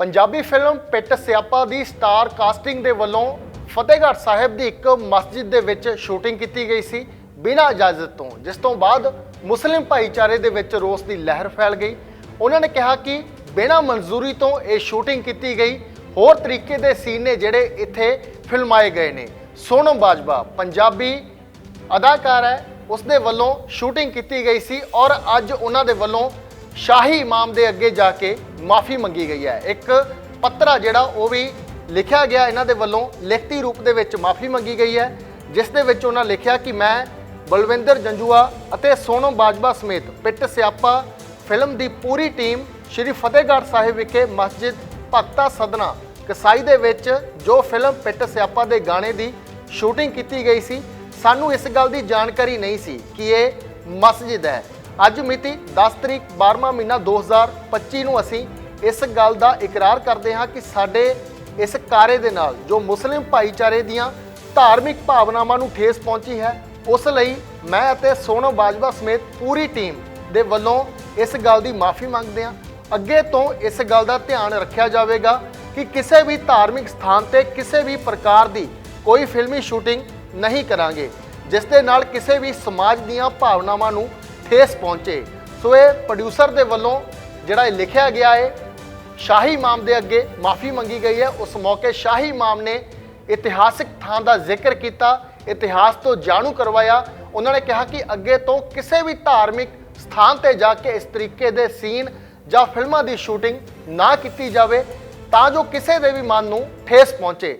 Punjabi film ਪਿੱਟ ਸਿਆਪਾ ਦੀ star casting ਦੇ ਵੱਲੋਂ ਫਤਿਹਗੜ੍ਹ ਸਾਹਿਬ ਦੀ ਇੱਕ ਮਸਜਿਦ ਦੇ ਵਿੱਚ ਸ਼ੂਟਿੰਗ ਕੀਤੀ ਗਈ ਸੀ ਬਿਨਾਂ ਇਜਾਜ਼ਤ ਤੋਂ, ਜਿਸ ਤੋਂ ਬਾਅਦ ਮੁਸਲਿਮ ਭਾਈਚਾਰੇ ਦੇ ਵਿੱਚ ਰੋਸ ਦੀ ਲਹਿਰ ਫੈਲ ਗਈ। ਉਹਨਾਂ ਨੇ ਕਿਹਾ ਕਿ ਬਿਨਾਂ ਮਨਜ਼ੂਰੀ ਤੋਂ ਇਹ ਸ਼ੂਟਿੰਗ ਕੀਤੀ ਗਈ। ਹੋਰ ਤਰੀਕੇ ਦੇ ਸੀਨ ਨੇ ਜਿਹੜੇ ਇੱਥੇ ਫਿਲਮਾਏ ਗਏ ਨੇ। ਸੋਨਮ ਬਾਜਵਾ, ਪੰਜਾਬੀ ਅਦਾਕਾਰ ਹੈ ਉਸ ਦੇ ਵੱਲੋਂ ਸ਼ੂਟਿੰਗ ਕੀਤੀ ਗਈ ਸੀ ਔਰ ਅੱਜ ਉਹਨਾਂ ਦੇ ਵੱਲੋਂ ਸ਼ਾਹੀ ਇਮਾਮ ਦੇ ਅੱਗੇ ਜਾ ਕੇ ਮਾਫੀ ਮੰਗੀ ਗਈ ਹੈ। ਇੱਕ ਪੱਤਰ ਆ ਜਿਹੜਾ ਉਹ ਵੀ ਲਿਖਿਆ ਗਿਆ ਇਹਨਾਂ ਦੇ ਵੱਲੋਂ, ਲਿਖਤੀ ਰੂਪ ਦੇ ਵਿੱਚ ਮਾਫੀ ਮੰਗੀ ਗਈ ਹੈ। ਜਿਸ ਦੇ ਵਿੱਚ ਉਹਨਾਂ ਲਿਖਿਆ ਕਿ ਮੈਂ ਬਲਵਿੰਦਰ ਜੰਜੂਆ ਅਤੇ ਸੋਨਮ ਬਾਜਵਾ ਸਮੇਤ ਪਿੱਟ ਸਿਆਪਾ ਫਿਲਮ ਦੀ ਪੂਰੀ ਟੀਮ ਸ਼੍ਰੀ ਫਤਿਹਗੜ੍ਹ ਸਾਹਿਬ ਵਿਖੇ ਮਸਜਿਦ ਭਗਤਾ ਸਦਨਾ ਕਸਾਈ ਦੇ ਵਿੱਚ ਜੋ ਫਿਲਮ ਪਿੱਟ ਸਿਆਪਾ ਦੇ ਗਾਣੇ ਦੀ ਸ਼ੂਟਿੰਗ ਕੀਤੀ ਗਈ ਸੀ, ਸਾਨੂੰ ਇਸ ਗੱਲ ਦੀ ਜਾਣਕਾਰੀ ਨਹੀਂ ਸੀ ਕਿ ਇਹ ਮਸਜਿਦ ਹੈ। ਅੱਜ ਮਿਤੀ 10 ਤਰੀਕ 12ਵਾਂ ਮਹੀਨਾ 2025 ਨੂੰ ਅਸੀਂ ਇਸ ਗੱਲ ਦਾ ਇਕਰਾਰ ਕਰਦੇ ਹਾਂ ਕਿ ਸਾਡੇ ਇਸ ਕਾਰੇ ਦੇ ਨਾਲ ਜੋ ਮੁਸਲਿਮ ਭਾਈਚਾਰੇ ਦੀਆਂ ਧਾਰਮਿਕ ਭਾਵਨਾਵਾਂ ਨੂੰ ਠੇਸ ਪਹੁੰਚੀ ਹੈ, ਉਸ ਲਈ ਮੈਂ ਅਤੇ ਸੋਨਮ ਬਾਜਵਾ ਸਮੇਤ ਪੂਰੀ ਟੀਮ ਦੇ ਵੱਲੋਂ ਇਸ ਗੱਲ ਦੀ ਮਾਫੀ ਮੰਗਦੇ ਹਾਂ। ਅੱਗੇ ਤੋਂ ਇਸ ਗੱਲ ਦਾ ਧਿਆਨ ਰੱਖਿਆ ਜਾਵੇਗਾ ਕਿ ਕਿਸੇ ਵੀ ਧਾਰਮਿਕ ਸਥਾਨ ਤੇ ਕਿਸੇ ਵੀ ਪ੍ਰਕਾਰ ਦੀ ਕੋਈ ਫਿਲਮੀ ਸ਼ੂਟਿੰਗ ਨਹੀਂ ਕਰਾਂਗੇ, ਜਿਸ ਦੇ ਨਾਲ ਕਿਸੇ ਵੀ ਸਮਾਜ ਦੀਆਂ ਭਾਵਨਾਵਾਂ ਨੂੰ ਠੇਸ ਪਹੁੰਚੇ। ਸੋ ਇਹ ਪ੍ਰੋਡਿਊਸਰ ਦੇ ਵੱਲੋਂ ਜਿਹੜਾ ਇਹ ਲਿਖਿਆ ਗਿਆ ਹੈ ਸ਼ਾਹੀ ਇਮਾਮ ਦੇ ਅੱਗੇ ਮਾਫੀ ਮੰਗੀ ਗਈ ਹੈ। ਉਸ ਮੌਕੇ ਸ਼ਾਹੀ ਇਮਾਮ ਨੇ ਇਤਿਹਾਸਿਕ ਥਾਂ ਦਾ ਜ਼ਿਕਰ ਕੀਤਾ, ਇਤਿਹਾਸ ਤੋਂ ਜਾਣੂ ਕਰਵਾਇਆ। ਉਹਨਾਂ ਨੇ ਕਿਹਾ ਕਿ ਅੱਗੇ ਤੋਂ ਕਿਸੇ ਵੀ ਧਾਰਮਿਕ ਸਥਾਨ ਤੇ ਜਾ ਕੇ ਇਸ ਤਰੀਕੇ ਦੇ ਸੀਨ ਜਾਂ ਫਿਲਮਾਂ ਦੀ ਸ਼ੂਟਿੰਗ ਨਾ ਕੀਤੀ ਜਾਵੇ, ਤਾਂ ਜੋ ਕਿਸੇ ਦੇ ਵੀ ਮਨ ਨੂੰ ਠੇਸ ਪਹੁੰਚੇ।